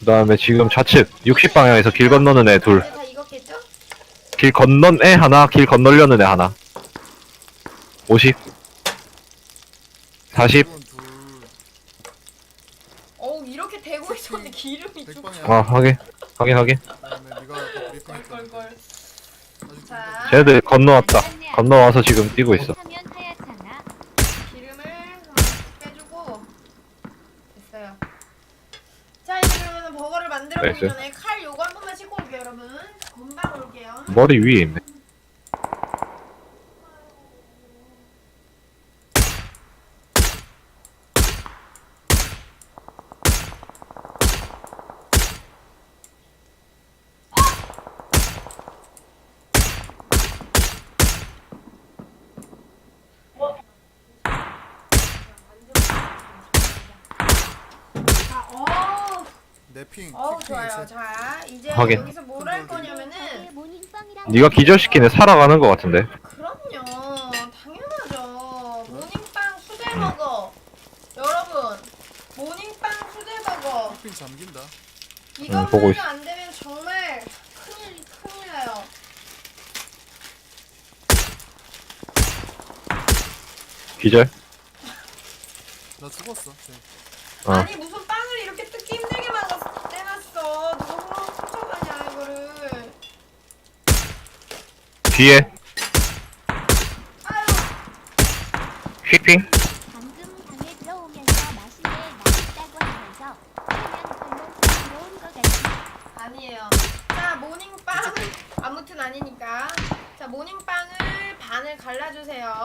그 다음에 지금 좌측 60방향에서 길 건너는 애 둘. 이제 다 익었겠죠? 길 건넌 애 하나, 길 건너려는 애 하나. 50. 40. 이건 둘 어우 이렇게 대고 있었는데 기름이 좀 백방향 아, 확인. 확인, 확인. 그다음에 네가 아까 브리핑했던 걸. 아직 자. 쟤들 건너왔다. 건너와서 지금 뛰고 있어. 하면 하얗잖아. 기름을 하나씩 빼주고 됐어요. 자 이제 그러면 버거를 만들어 보기 됐어요. 전에 칼 요거 한 번만 씻고 올게요 여러분. 금방 올게요. 머리 위에 있네. 내핑 어 킥핑 좋아요. 자 이제 확인. 여기서 뭘 할 거냐면은 네가 기절시킨 애 살아가는 것 같은데. 그럼요. 당연하죠. 모닝빵 수제버거. 여러분, 모닝빵 수제버거. 킥핑 잠긴다 이것만 보고 해도 있어. 안 되면 정말 큰일, 큰일 나요. 기절. 나 죽었어 쟤. 어. 아니 무슨 빵을 이렇게 뜯기 힘들게 막았 떼놨어. 누가 훔쳐가냐 이거를. 뒤에. 아유, 휙핑. 방금 방에 들어오면서 맛있네 맛있다고 하면서 그냥 별로 들어온 것 같아. 아니에요. 자 모닝빵 아무튼 아니니까. 자 모닝빵을 반을 갈라주세요.